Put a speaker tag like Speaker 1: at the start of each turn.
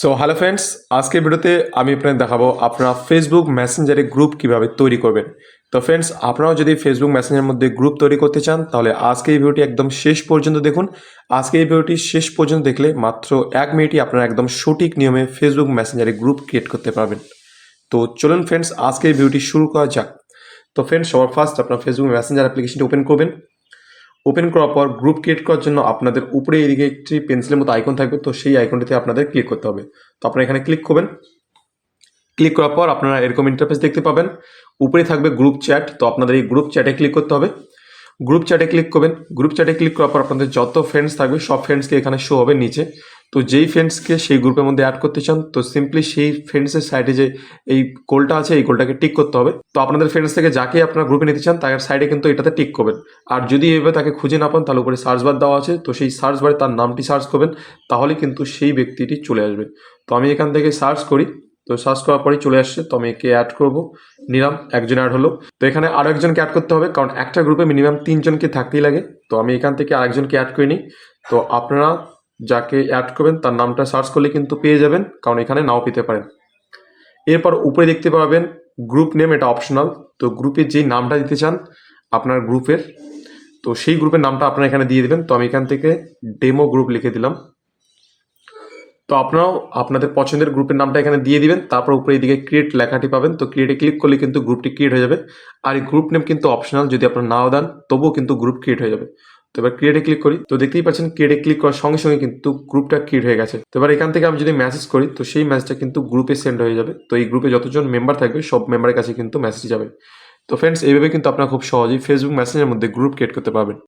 Speaker 1: So hello friends আজকের ভিডিওতে আমি আপনাদের দেখাবো আপনারা ফেসবুক মেসেঞ্জারে গ্রুপ কীভাবে তৈরি করবেন। তো ফ্রেন্ডস আপনারাও যদি ফেসবুক মেসেঞ্জারের মধ্যে গ্রুপ তৈরি করতে চান, তাহলে আজকে এই ভিডিওটি একদম শেষ পর্যন্ত দেখুন। আজকে এই ভিডিওটি শেষ পর্যন্ত দেখলে মাত্র এক মিনিটই আপনারা একদম সঠিক নিয়মে ফেসবুক মেসেঞ্জারে গ্রুপ ক্রিয়েট করতে পারবেন। তো চলুন ফ্রেন্ডস আজকে এই ভিডিওটি শুরু করা যাক। তো ফ্রেন্ডস সবার ফার্স্ট আপনার ফেসবুক মেসেঞ্জার অ্যাপ্লিকেশনটি ওপেন করবেন। ওপেন করার পর গ্রুপ ক্রিয়েট করার জন্য আপনাদের উপরে এদিকে একটি পেন্সিলের মতো আইকন থাকবে, তো সেই আইকনটিতে আপনাদের ক্লিক করতে হবে। তো আপনারা এখানে ক্লিক করবেন। ক্লিক করার পর আপনারা এরকম ইন্টারফেস দেখতে পাবেন। উপরে থাকবে গ্রুপ চ্যাট তো আপনাদের এই গ্রুপ চ্যাটে ক্লিক করতে হবে। গ্রুপ চ্যাটে ক্লিক করবেন। গ্রুপ চ্যাটে ক্লিক করার পর আপনাদের যত ফ্রেন্ডস থাকবে, সব ফ্রেন্ডসকে এখানে শো হবে নিচে। তো যেই ফ্রেন্ডসকে সেই গ্রুপের মধ্যে অ্যাড করতে চান, তো সিম্পলি সেই ফ্রেন্ডসের সাইডে যে এই গোলটা আছে, এই গোলটাকে টিক করতে হবে। তো আপনাদের ফ্রেন্ডস থেকে যাকে আপনার গ্রুপে নিতে চান, তার সাইডে কিন্তু এটাতে টিক করবেন। আর যদি এভাবে তাকে খুঁজে না পান, তাহলে উপরে সার্চ বার দেওয়া আছে। তো সেই সার্চ বারে তার নামটি সার্চ করবেন তাহলে কিন্তু সেই ব্যক্তিটি চলে আসবে। তো আমি এখান থেকে সার্চ করি। তো সার্চ করার পরেই চলে আসছে। তো আমি একে অ্যাড করব। নিলাম, একজন অ্যাড হলো। তো এখানে আরও একজনকে অ্যাড করতে হবে, কারণ একটা গ্রুপে মিনিমাম তিনজনকে থাকতেই লাগে। তো আমি এখান থেকে আরেকজনকে অ্যাড করে নিই। তো আপনারা যাকে অ্যাড করবেন তার নামটা সার্চ করলে কিন্তু পেয়ে যাবেন, কারণ এখানে নাও পেতে পারেন। এরপর উপরে দেখতে পাবেন গ্রুপ নেম এটা অপশনাল তো গ্রুপের যেই নামটা দিতে চান, আপনার গ্রুপের তো সেই গ্রুপের নামটা আপনারা এখানে দিয়ে দেবেন। তো আমি এখান থেকে ডেমো গ্রুপ লিখে দিলাম। তো আপনারাও আপনাদের পছন্দের গ্রুপের নামটা এখানে দিয়ে দিবেন। তারপর উপরে এদিকে ক্রিয়েট লেখাটি পাবেন। তো ক্রিয়েটে ক্লিক করলে কিন্তু গ্রুপটি ক্রিয়েট হয়ে যাবে। আর এই গ্রুপ নেম কিন্তু অপশনাল যদি আপনার নাও দেন, তবুও কিন্তু গ্রুপ ক্রিয়েট হয়ে যাবে। তো এবার ক্রিয়েটে ক্লিক করি। তো দেখতেই পাচ্ছেন ক্রিয়েটে ক্লিক করার সঙ্গে সঙ্গে কিন্তু গ্রুপটা ক্রিয়েট হয়ে গেছে। তো এবার এখান থেকে আমি যদি মেসেজ করি, তো সেই মেসেজটা কিন্তু গ্রুপে সেন্ড হয়ে যাবে। তো এই গ্রুপে যতজন মেম্বার থাকবে, সব মেম্বারের কাছে কিন্তু মেসেজ যাবে। তো ফ্রেন্ডস এইভাবে কিন্তু আপনারা খুব সহজেই ফেসবুক মেসেজের মধ্যে গ্রুপ ক্রিয়েট করতে পারবেন।